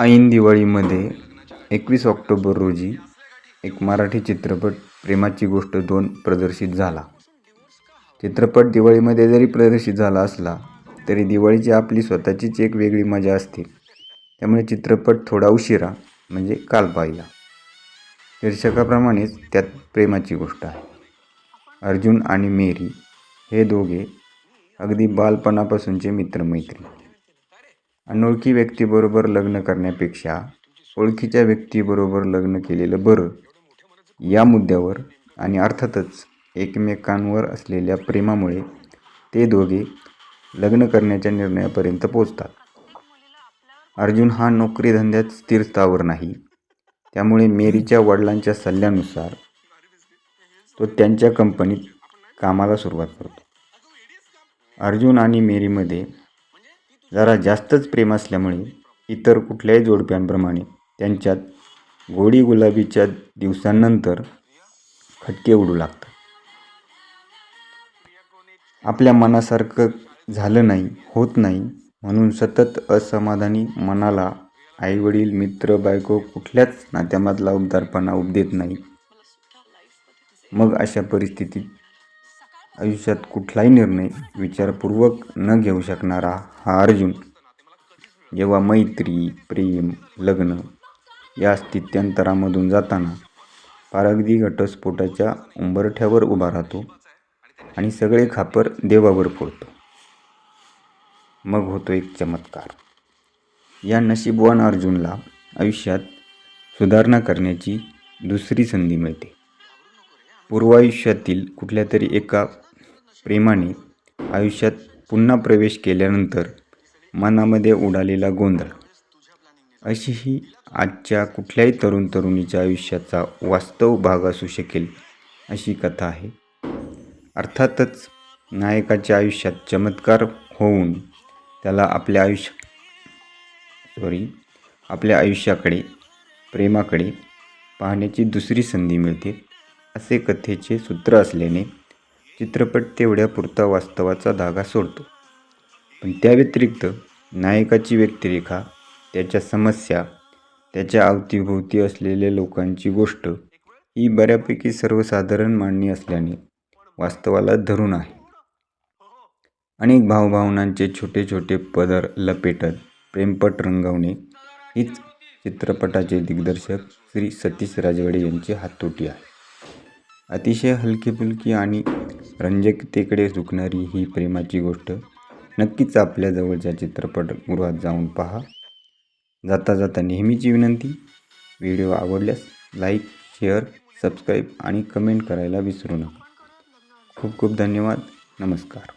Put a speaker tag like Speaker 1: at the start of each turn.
Speaker 1: ऐन दिवाळीमध्ये एकवीस ऑक्टोबर रोजी एक मराठी चित्रपट प्रेमाची गोष्ट दोन प्रदर्शित झाला. चित्रपट दिवाळीमध्ये जरी प्रदर्शित झाला असला तरी दिवाळीची आपली स्वतःचीच एक वेगळी मजा असते. त्यामुळे चित्रपट थोडा उशिरा म्हणजे काल पाहिला. शीर्षकाप्रमाणेच त्यात प्रेमाची गोष्ट आहे. अर्जुन आणि मेरी हे दोघे अगदी बालपणापासूनचे मित्रमैत्री अनोळखी व्यक्तीबरोबर लग्न करण्यापेक्षा ओळखीच्या व्यक्तीबरोबर लग्न केलेलं बरं. या मुद्द्यावर आणि अर्थातच एकमेकांवर असलेल्या प्रेमामुळे ते दोघे लग्न करण्याच्या निर्णयापर्यंत पोचतात अर्जुन हा नोकरीधंद्यात स्थिर स्थावर नाही. त्यामुळे मेरीच्या वडिलांच्या सल्ल्यानुसार तो त्यांच्या कंपनीत कामाला सुरुवात करतो. अर्जुन आणि मेरीमध्ये जरा जास्तच प्रेम असल्यामुळे इतर कुठल्याही जोडप्यांप्रमाणे त्यांच्यात गोडी गुलाबीच्या दिवसांनंतर खटके उडू लागतात. आपल्या मनासारखं झालं नाही होत नाही म्हणून सतत असमाधानी मनाला आईवडील मित्र बायको कुठल्याच नात्यामधला उबदारपणा उपदेत नाही मग अशा परिस्थितीत आयुष्यात कुठलाही निर्णय विचारपूर्वक न घेऊ शकणारा हा अर्जुन. जेव्हा मैत्री प्रेम लग्न या स्थित्यंतरामधून जाताना फार अगदी घटस्फोटाच्या उंबरठ्यावर उभा राहतो आणि सगळे खापर देवावर फोडतो. मग होतो एक चमत्कार. या नशीबवान अर्जुनला आयुष्यात सुधारणा करण्याची दुसरी संधी मिळते. पूर्वायुष्यातील कुठल्या तरी एका प्रेमाने आयुष्यात पुन्हा प्रवेश केल्यानंतर मनामध्ये उडालेला गोंधळ. अशी ही आजच्या कुठल्याही तरुण तरुणीच्या आयुष्याचा वास्तव भाग असू शकेल अशी कथा आहे. अर्थातच नायकाच्या आयुष्यात चमत्कार होऊन त्याला आपल्या आयुष्य सॉरी आपल्या आयुष्याकडे प्रेमाकडे पाहण्याची दुसरी संधी मिळते असे कथेचे सूत्र असल्याने चित्रपट तेवढ्यापुरता वास्तवाचा धागा सोडतो. पण त्या व्यतिरिक्त नायकाची व्यक्तिरेखा त्याच्या समस्या त्याच्या अवतीभोवती असलेल्या लोकांची गोष्ट ही बऱ्यापैकी सर्वसाधारण मांडणी असल्याने वास्तवाला धरून आहे. अनेक भावभावनांचे छोटे छोटे पदर लपेटत प्रेमपट रंगवणे हीच चित्रपटाचे दिग्दर्शक श्री सतीश राजवाडे यांची हातोटी आहे. अतिशय हलकीफुलकी आणि रंजकतेकडे झुकणारी ही प्रेमाची गोष्ट. नक्कीच आपल्या जवळच्या चित्रपटगृहात जाऊन पहा. जाता जाता नेहमीची विनंती. व्हिडिओ आवडल्यास लाईक शेअर सबस्क्राईब आणि कमेंट करायला विसरू नका. खूप खूप धन्यवाद. नमस्कार.